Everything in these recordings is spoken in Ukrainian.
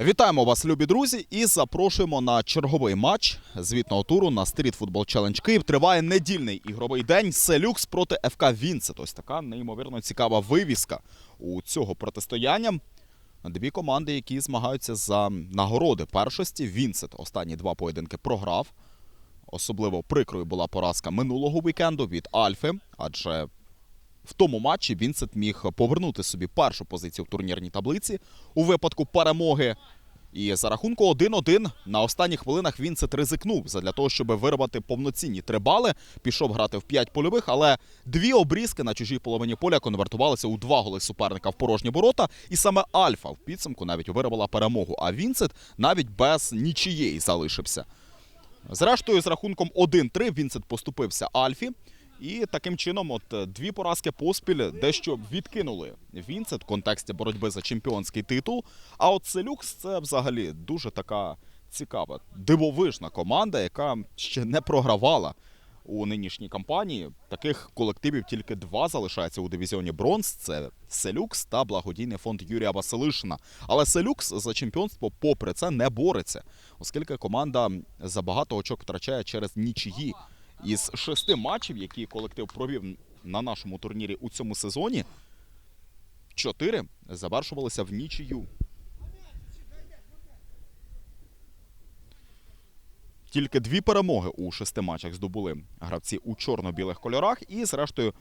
Вітаємо вас, любі друзі, і запрошуємо на черговий матч звітного туру на Street Football Challenge Київ. Триває недільний ігровий день. Селюкс проти ФК Вінцет. Ось така неймовірно цікава вивіска у цього протистояння. Дві команди, які змагаються за нагороди першості. Вінцет останні два поєдинки програв. Особливо прикрою була поразка минулого вікенду від Альфи, адже в тому матчі Вінсент міг повернути собі першу позицію в турнірній таблиці у випадку перемоги. І за рахунку 1-1 на останніх хвилинах Вінсент ризикнув для того, щоб вирвати повноцінні три бали. Пішов грати в 5 польових, але дві обрізки на чужій половині поля конвертувалися у два голи суперника в порожні ворота. І саме Альфа в підсумку навіть вирвала перемогу. А Вінсент навіть без нічиєї залишився. Зрештою, з рахунком 1-3 Вінсент поступився Альфі. І таким чином, от е, дві поразки поспіль дещо відкинули Вінсент в контексті боротьби за чемпіонський титул. А от Селюкс це взагалі дуже така цікава, дивовижна команда, яка ще не програвала у нинішній кампанії. Таких колективів тільки два залишаються у дивізіоні Бронз. Це Селюкс та благодійний фонд Юрія Василишина. Але Селюкс за чемпіонство, попри це, не бореться, оскільки команда забагато очок втрачає через нічиї. Із шести матчів, які колектив провів на нашому турнірі у цьому сезоні, чотири завершувалися в нічию. Тільки дві перемоги у шести матчах здобули гравці у чорно-білих кольорах, і, зрештою,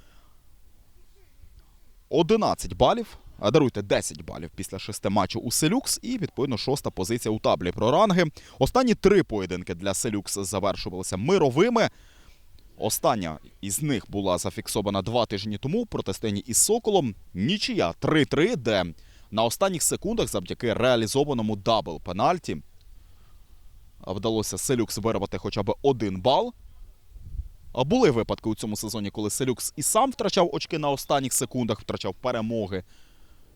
11 балів, а даруйте 10 балів після шести матчів у Селюкс, і відповідно шоста позиція у таблі про ранги. Останні три поєдинки для Селюкс завершувалися мировими. Остання із них була зафіксована два тижні тому в протистоянні із Соколом. Нічия 3-3, де на останніх секундах завдяки реалізованому дабл пенальті вдалося Селюкс вирвати хоча б один бал. А були випадки у цьому сезоні, коли Селюкс і сам втрачав очки на останніх секундах, втрачав перемоги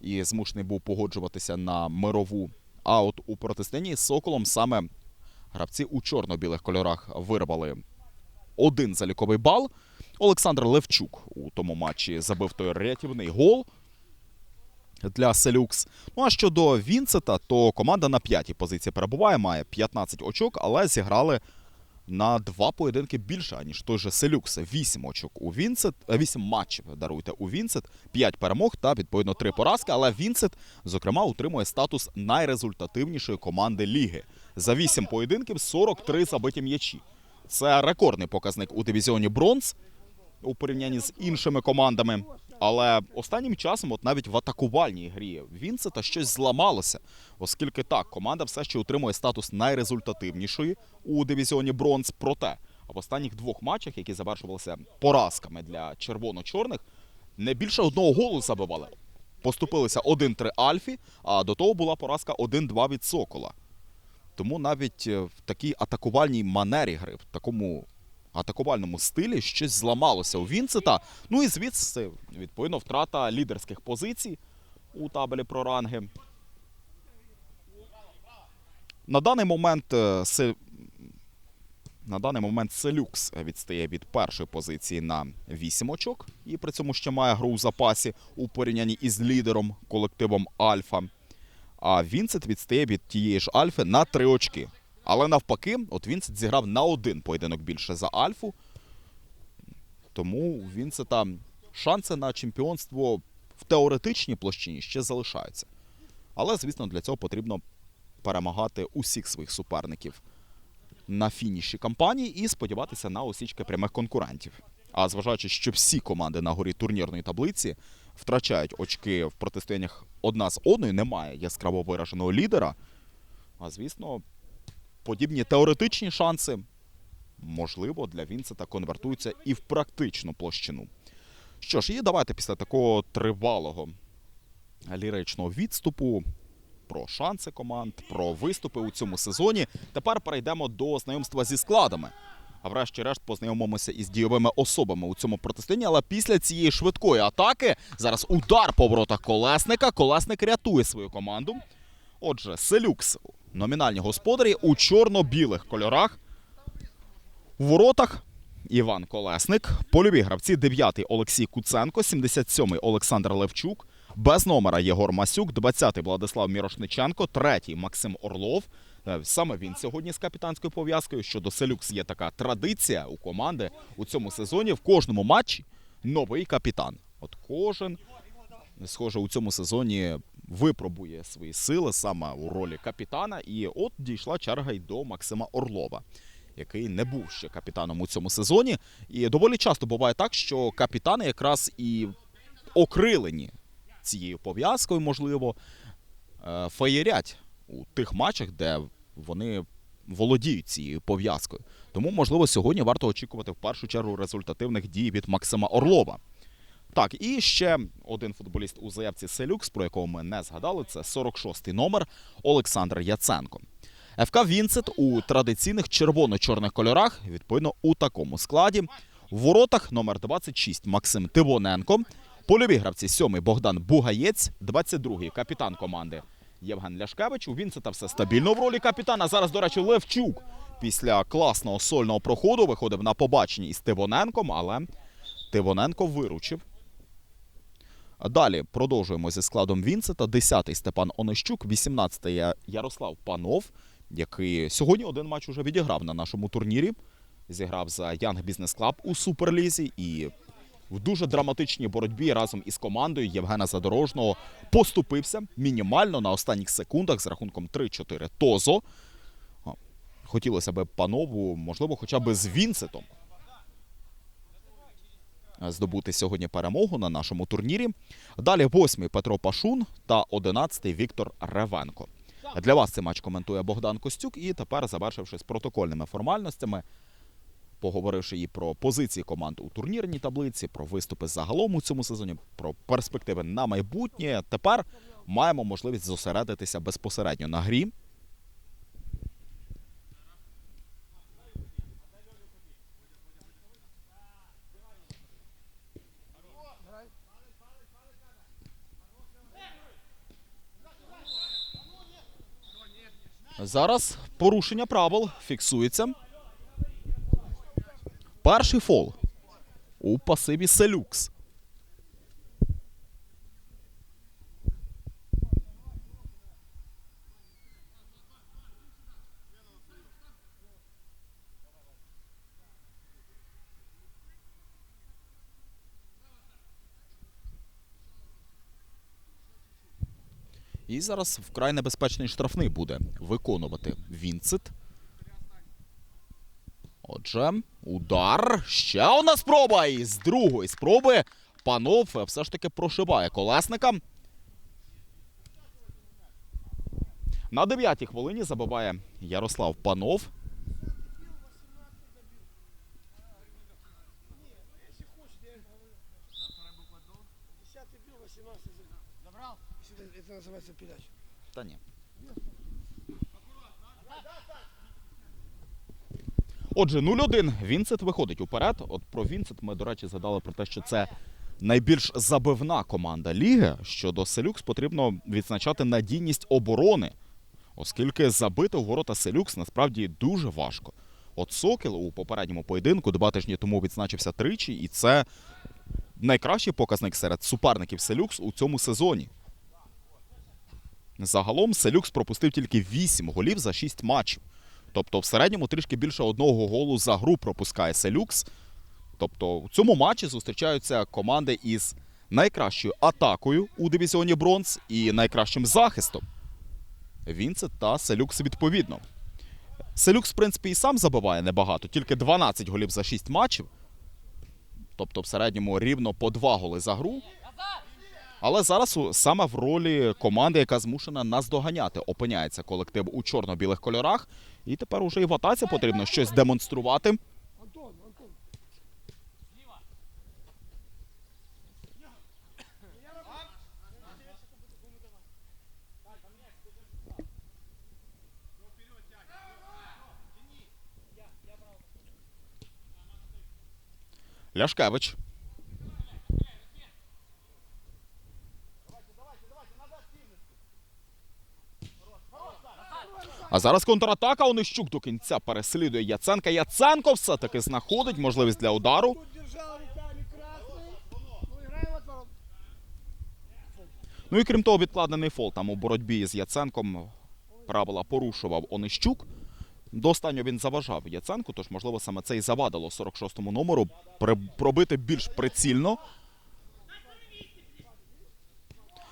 і змушений був погоджуватися на мирову. А от у протистоянні з Соколом саме гравці у чорно-білих кольорах вирвали один заліковий бал. Олександр Левчук у тому матчі забив той рятівний гол для Селюкс. Ну а щодо Вінцета, то команда на п'ятій позиції перебуває, має 15 очок, але зіграли на два поєдинки більше, аніж той же Селюкс. 8 очок у Вінцет, 8 матчів даруйте у Вінцет, 5 перемог та відповідно 3 поразки. Але Вінцет, зокрема, утримує статус найрезультативнішої команди ліги. За 8 поєдинків 43 забиті м'ячі. Це рекордний показник у дивізіоні Бронз у порівнянні з іншими командами. Але останнім часом, от навіть в атакувальній грі Вінцета щось зламалося, оскільки так, команда все ще утримує статус найрезультативнішої у дивізіоні Бронз. Проте в останніх двох матчах, які завершувалися поразками для червоно-чорних, не більше одного голу забивали. Поступилися 1-3 Альфі, а до того була поразка 1-2 від Сокола. Тому навіть е, в такій атакувальній манері гри, в такому атакувальному стилі щось зламалося у Вінцета. Ну і звідси, відповідно, втрата лідерських позицій у табелі про ранги. На даний момент е, на даний момент Селюкс відстає від першої позиції на 8 очок, і при цьому ще має гру в запасі у порівнянні із лідером колективом Альфа. А Вінсет відстає від тієї ж Альфи на 3 очки. Але навпаки, от Вінсет зіграв на один поєдинок більше за Альфу. Тому у Вінсета шанси на чемпіонство в теоретичній площині ще залишаються. Але, звісно, для цього потрібно перемагати усіх своїх суперників на фініші кампанії і сподіватися на осічки прямих конкурентів. А зважаючи, що всі команди на горі турнірної таблиці втрачають очки в протистояннях одна з одною, немає яскраво вираженого лідера. А звісно, подібні теоретичні шанси, можливо, для Вінсета конвертуються і в практичну площину. Що ж, і давайте після такого тривалого ліричного відступу про шанси команд, про виступи у цьому сезоні. Тепер перейдемо до знайомства зі складами А врешті-решт познайомимося із дійовими особами у цьому протистоянні. Але після цієї швидкої атаки зараз удар по воротах колесника. Колесник рятує свою команду. Отже, Селюкс, номінальні господарі у чорно-білих кольорах. У воротах Іван Колесник, польові гравці 9-й Олексій Куценко, 77-й Олександр Левчук, без номера Єгор Масюк, 20-й Владислав Мірошниченко, 3-й Максим Орлов. Е, Саме він сьогодні з капітанською пов'язкою. Щодо Селюкс є така традиція у команди у цьому сезоні. В кожному матчі новий капітан. От кожен, схоже, у цьому сезоні випробує свої сили саме у ролі капітана. І от дійшла черга й до Максима Орлова який не був ще капітаном у цьому сезоні. І доволі часто буває так, що капітани якраз і окрилені цією пов'язкою, можливо, е, феєрять у тих матчах, де вони володіють цією пов'язкою. Тому, можливо, сьогодні варто очікувати в першу чергу результативних дій від Максима Орлова. Так, і ще один футболіст у заявці Селюкс, про якого ми не згадали, це 46-й номер Олександр Яценко. ФК Вінцет у традиційних червоно-чорних кольорах, відповідно, у такому складі. В воротах номер 26 Максим Тивоненко. Польові гравці 7 Богдан Бугаєць, 22-й капітан команди Євген Ляшкевич. У Вінцета все стабільно в ролі капітана. Зараз, до речі, Левчук після класного сольного проходу виходив на побачення із Тивоненком, але Тивоненко виручив. Далі продовжуємо зі складом Вінцета. 10-й Степан Онищук, 18-й Ярослав Панов, який сьогодні один матч уже відіграв на нашому турнірі. Зіграв за Young Business Club у Суперлізі і в дуже драматичній боротьбі разом із командою Євгена Задорожного поступився мінімально на останніх секундах з рахунком 3-4 Тозо. Хотілося б панову, можливо, хоча б з Вінцетом здобути сьогодні перемогу на нашому турнірі. Далі восьмий Петро Пашун та одинадцятий Віктор Ревенко. Для вас цей матч коментує Богдан Костюк. І тепер, завершивши з протокольними формальностями, поговоривши і про позиції команд у турнірній таблиці, про виступи загалом у цьому сезоні, про перспективи на майбутнє. Тепер маємо можливість зосередитися безпосередньо на грі. Зараз порушення правил фіксується. Перший фол у пасиві Селюкс. І зараз вкрай небезпечний штрафний буде виконувати Вінцет. Отже, удар. Ще одна спроба. І з другої спроби панов все ж таки прошиває колесника. На дев'ятій хвилині забиває Ярослав Панов. Десятый бил, 18 забрал. Это, это называется передача. Та ні. Отже, 0-1. Вінцет виходить уперед. От про Вінцет ми, до речі, згадали про те, що це найбільш забивна команда ліги. Щодо Селюкс потрібно відзначати надійність оборони, оскільки забити у ворота Селюкс насправді дуже важко. От Сокіл у попередньому поєдинку два тижні тому відзначився тричі, і це найкращий показник серед суперників Селюкс у цьому сезоні. Загалом Селюкс пропустив тільки 8 голів за 6 матчів. Тобто, в середньому трішки більше одного голу за гру пропускає Селюкс. Тобто, в цьому матчі зустрічаються команди із найкращою атакою у дивізіоні бронз і найкращим захистом. Вінцет та Селюкс відповідно. Селюкс, в принципі, і сам забиває небагато, тільки 12 голів за 6 матчів. Тобто, в середньому рівно по 2 голи за гру. Але зараз саме в ролі команди, яка змушена наздоганяти, опиняється колектив у чорно-білих кольорах. І тепер уже і в атаці потрібно щось демонструвати. Ляшкевич. А зараз контратака. Онищук до кінця переслідує Яценка. Яценко все-таки знаходить можливість для удару. Ну. Ну і крім того, відкладений фол там у боротьбі з Яценком правила порушував Онищук. До останнього він заважав Яценку, тож, можливо, саме це і завадило 46-му номеру пробити більш прицільно.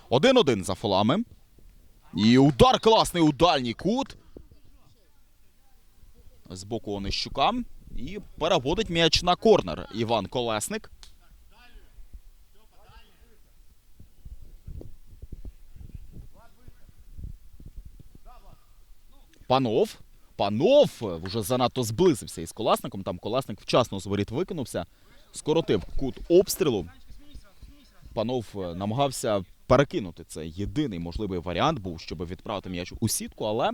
1-1 за фолами. І удар класний у дальній кут. З боку Онищука. І переводить м'яч на корнер Іван Колесник. Панов. Панов вже занадто зблизився із колесником. Там колесник вчасно з воріт викинувся, скоротив кут обстрілу. Панов е, намагався перекинути. Це єдиний можливий варіант був, щоб відправити м'яч у сітку, але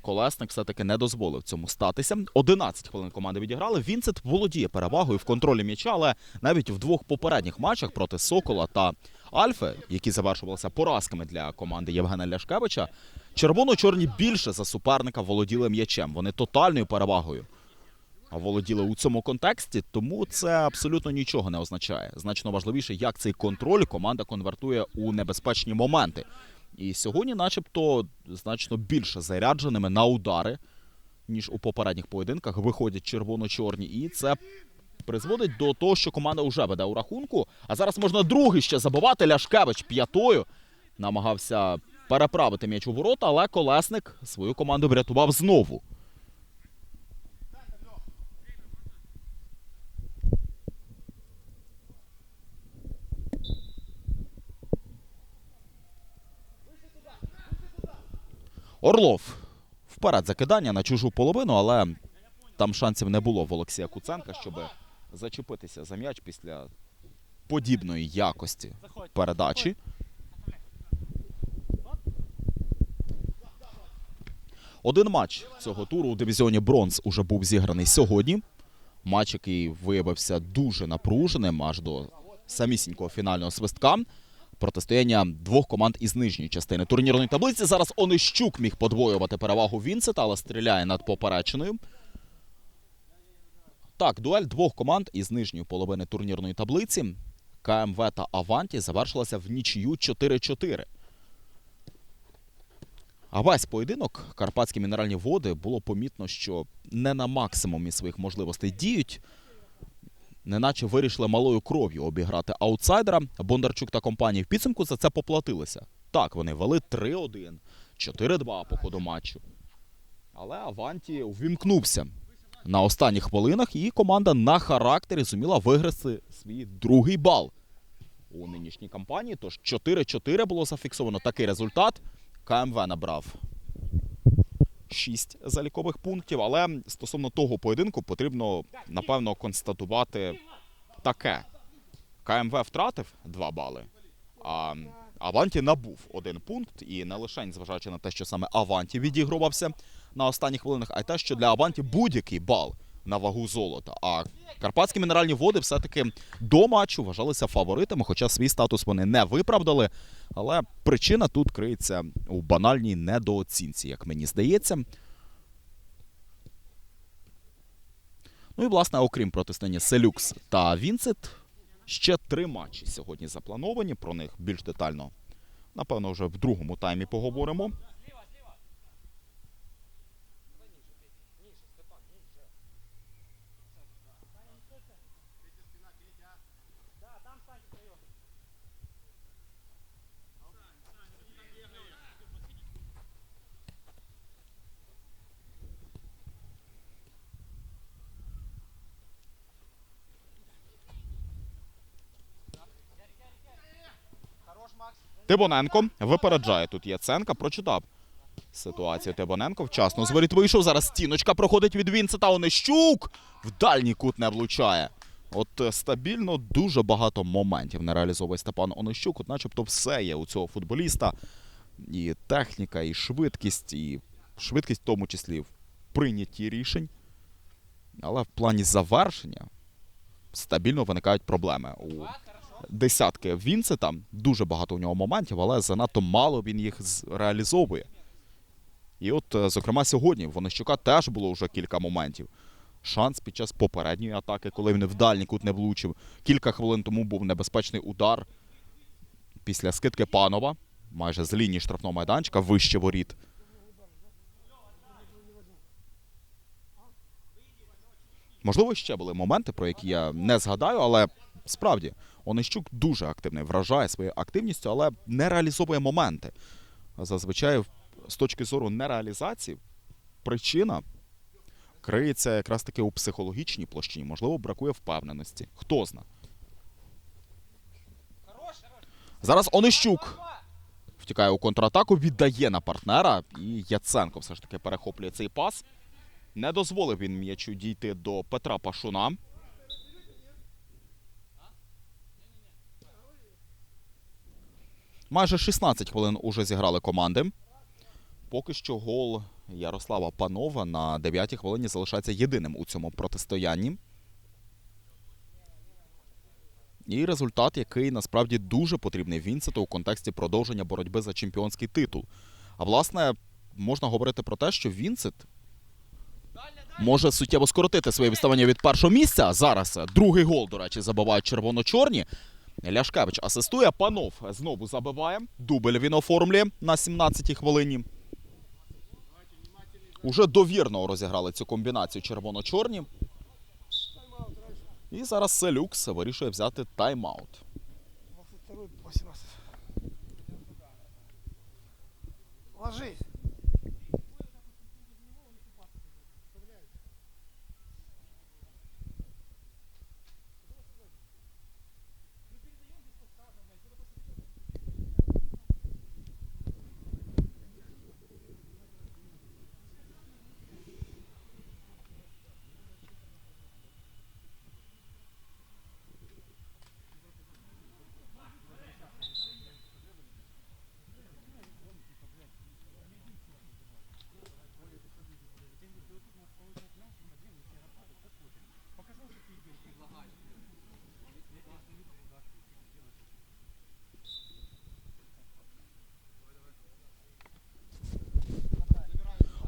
колесник все-таки не дозволив цьому статися. 11 хвилин команди відіграли. Вінцет володіє перевагою в контролі м'яча, але навіть в двох попередніх матчах проти Сокола та Альфи, які завершувалися поразками для команди Євгена Ляшкевича, червоно-чорні більше за суперника володіли м'ячем. Вони тотальною перевагою володіли у цьому контексті, тому це абсолютно нічого не означає. Значно важливіше, як цей контроль команда конвертує у небезпечні моменти. І сьогодні, начебто, значно більше зарядженими на удари, ніж у попередніх поєдинках, виходять червоно-чорні. І це призводить до того, що команда вже веде у рахунку. А зараз можна другий ще забивати. Ляшкевич п'ятою намагався переправити м'яч у ворота, але колесник свою команду врятував знову. Орлов вперед закидання на чужу половину, але там шансів не було в Олексія Куценка, щоб зачепитися за м'яч після подібної якості передачі. Один матч цього туру у дивізіоні Бронз уже був зіграний сьогодні. Матч, який виявився дуже напруженим аж до самісінького фінального свистка. Протистояння двох команд із нижньої частини турнірної таблиці. Зараз Онищук міг подвоювати перевагу Вінсета, але стріляє над попереченою. Так, дуель двох команд із нижньої половини турнірної таблиці КМВ та Аванті завершилася в нічию 4-4. А весь поєдинок Карпатські мінеральні води було помітно, що не на максимумі своїх можливостей діють. Неначе вирішили малою кров'ю обіграти аутсайдера. Бондарчук та компанії в підсумку за це поплатилися. Так, вони вели 3-1, 4-2 по ходу матчу. Але Аванті увімкнувся на останніх хвилинах, і команда на характері зуміла виграти свій другий бал у нинішній кампанії. Тож 4-4 було зафіксовано такий результат. КМВ набрав 6 залікових пунктів. Але стосовно того поєдинку потрібно напевно констатувати таке: КМВ втратив 2 бали, а Аванті набув один пункт. І не лише зважаючи на те, що саме Аванті відігрувався на останніх хвилинах, а й те, що для Аванті будь-який бал на вагу золота. А карпатські мінеральні води все-таки до матчу вважалися фаворитами, хоча свій статус вони не виправдали. Але причина тут криється у банальній недооцінці, як мені здається. Ну і власне, окрім протистояння Селюкс та Вінцет, ще три матчі сьогодні заплановані. Про них більш детально, напевно, вже в другому таймі поговоримо. Тибоненко випереджає тут Яценка. Прочитав ситуацію Тибоненко. Вчасно з воріт вийшов. Зараз стіночка проходить від Вінцета. Онищук в дальній кут не влучає. От е, стабільно дуже багато моментів не реалізовує Степан Онищук. От начебто все є у цього футболіста. І техніка, і швидкість, і швидкість в тому числі в прийнятті рішень. Але в плані завершення стабільно виникають проблеми. У десятки Вінсета дуже багато у нього моментів, але занадто мало він їх реалізовує. І от, е, зокрема, сьогодні в Онищука теж було вже кілька моментів. Шанс під час попередньої атаки, коли він в дальній кут не влучив. Кілька хвилин тому був небезпечний удар після скидки панова, майже з лінії штрафного майданчика, вище воріт. Можливо, ще були моменти, про які я не згадаю, але справді Онищук дуже активний, вражає своєю активністю, але не реалізовує моменти. Зазвичай, з точки зору нереалізації, причина криється якраз таки у психологічній площині. Можливо, бракує впевненості. Хто зна. Зараз Онищук втікає у контратаку, віддає на партнера, і Яценко все ж таки перехоплює цей пас. Не дозволив він м'ячу дійти до Петра Пашуна. Майже 16 хвилин уже зіграли команди. Поки що гол Ярослава Панова на 9-й хвилині залишається єдиним у цьому протистоянні. І результат, який насправді дуже потрібний Вінсету у контексті продовження боротьби за чемпіонський титул. А власне, можна говорити про те, що Вінсет може суттєво скоротити своє відставання від першого місця. Зараз другий гол, до речі, забивають червоно-чорні. Ляшкевич асистує, панов знову забиває. Дубль він оформлює на 17-й хвилині. Уже довірно розіграли цю комбінацію червоно-чорні. І зараз Селюкс вирішує взяти тайм-аут. 22 18. Ложись.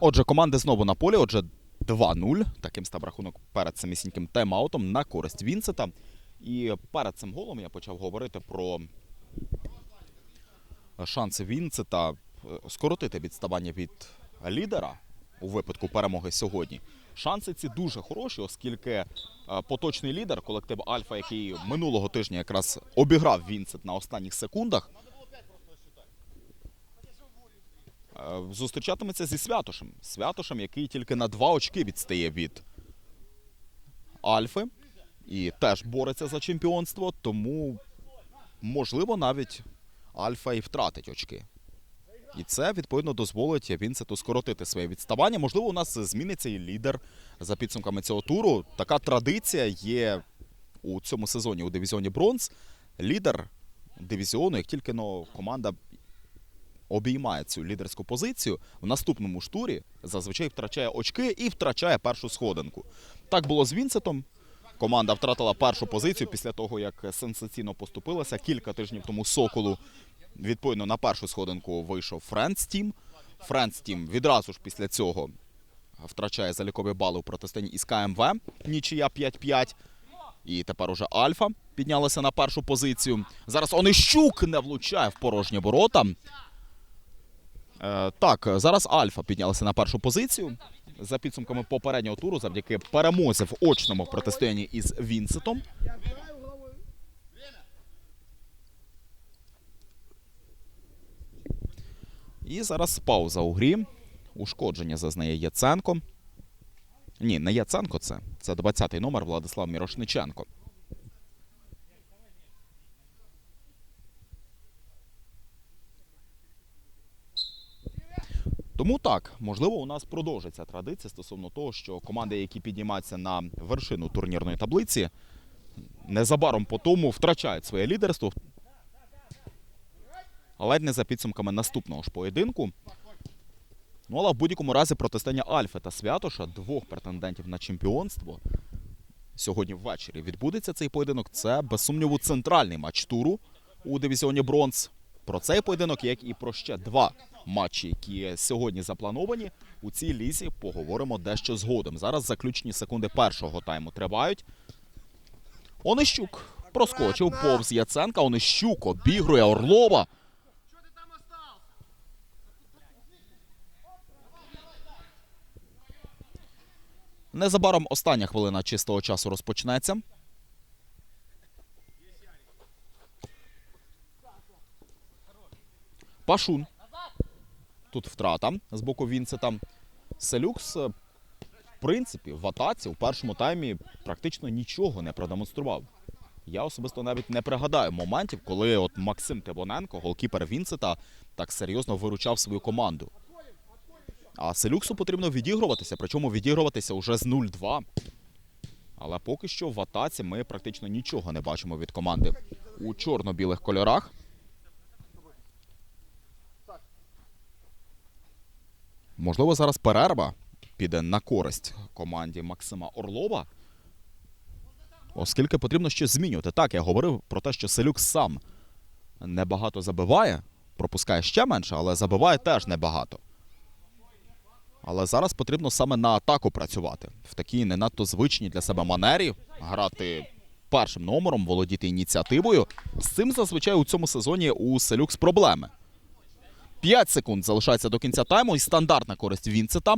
Отже, команди знову на полі. Отже, 2-0. Таким став рахунок перед самісіньким тайм-аутом на користь Вінсета. І перед цим голом я почав говорити про шанси Вінсета е, скоротити відставання від лідера у випадку перемоги сьогодні. Шанси ці дуже хороші, оскільки е, поточний лідер, колектив Альфа, який минулого тижня якраз обіграв Вінсет на останніх секундах, зустрічатиметься зі Святошем. Святошем, який тільки на два очки відстає від Альфи і теж бореться за чемпіонство, тому можливо навіть Альфа і втратить очки. І це відповідно дозволить Вінсету скоротити своє відставання. Можливо, у нас зміниться і лідер за підсумками цього туру. Така традиція є у цьому сезоні у дивізіоні Бронз. Лідер дивізіону, як тільки но команда обіймає цю лідерську позицію, в наступному ж турі зазвичай втрачає очки і втрачає першу сходинку. Так було з Вінсетом. Команда втратила першу позицію після того, як сенсаційно поступилася. Кілька тижнів тому Соколу відповідно на першу сходинку вийшов Френдс Тім. Френдс Тім відразу ж після цього втрачає залікові бали у протистані із КМВ. Нічия 5-5. І тепер уже Альфа піднялася на першу позицію. Зараз Онищук не влучає в порожні ворота. Е, так, зараз Альфа піднялася на першу позицію. За підсумками попереднього туру, завдяки перемозі в очному протистоянні із Вінсетом. І зараз пауза у грі. Ушкодження зазнає Яценко. Ні, не Яценко це. Це 20-й номер Владислав Мірошниченко. Тому так, можливо, у нас продовжиться традиція стосовно того, що команди, які піднімаються на вершину турнірної таблиці, незабаром по тому втрачають своє лідерство. Але не за підсумками наступного ж поєдинку. Ну, але в будь-якому разі протистояння Альфи та Святоша, двох претендентів на чемпіонство, сьогодні ввечері відбудеться цей поєдинок. Це, без сумніву, центральний матч туру у дивізіоні бронз. Про цей поєдинок, як і про ще два матчі, які сьогодні заплановані, у цій лізі поговоримо дещо згодом. Зараз заключні секунди першого тайму тривають. Онищук проскочив повз Яценка. Онищук обігрує Орлова. Незабаром остання хвилина чистого часу розпочнеться. Пашун. Тут втрата з боку Вінцета. Селюкс, е, в принципі, в атаці у першому таймі практично нічого не продемонстрував. Я особисто навіть не пригадаю моментів, коли от Максим Тивоненко, голкіпер Вінцета, так серйозно виручав свою команду. А Селюксу потрібно відігруватися, причому відігруватися уже з 0-2. Але поки що в атаці ми практично нічого не бачимо від команди у чорно-білих кольорах. Можливо, зараз перерва піде на користь команді Максима Орлова. Оскільки потрібно щось змінювати. Так, я говорив про те, що Селюкс сам небагато забиває, пропускає ще менше, але забиває теж небагато. Але зараз потрібно саме на атаку працювати. В такій не надто звичній для себе манері грати першим номером, володіти ініціативою. З цим зазвичай у цьому сезоні у Селюкс проблеми. 5 секунд залишається до кінця тайму і стандартна користь Вінцета.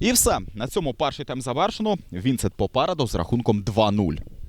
І все. На цьому перший тайм завершено. Вінцет попереду з рахунком 2-0.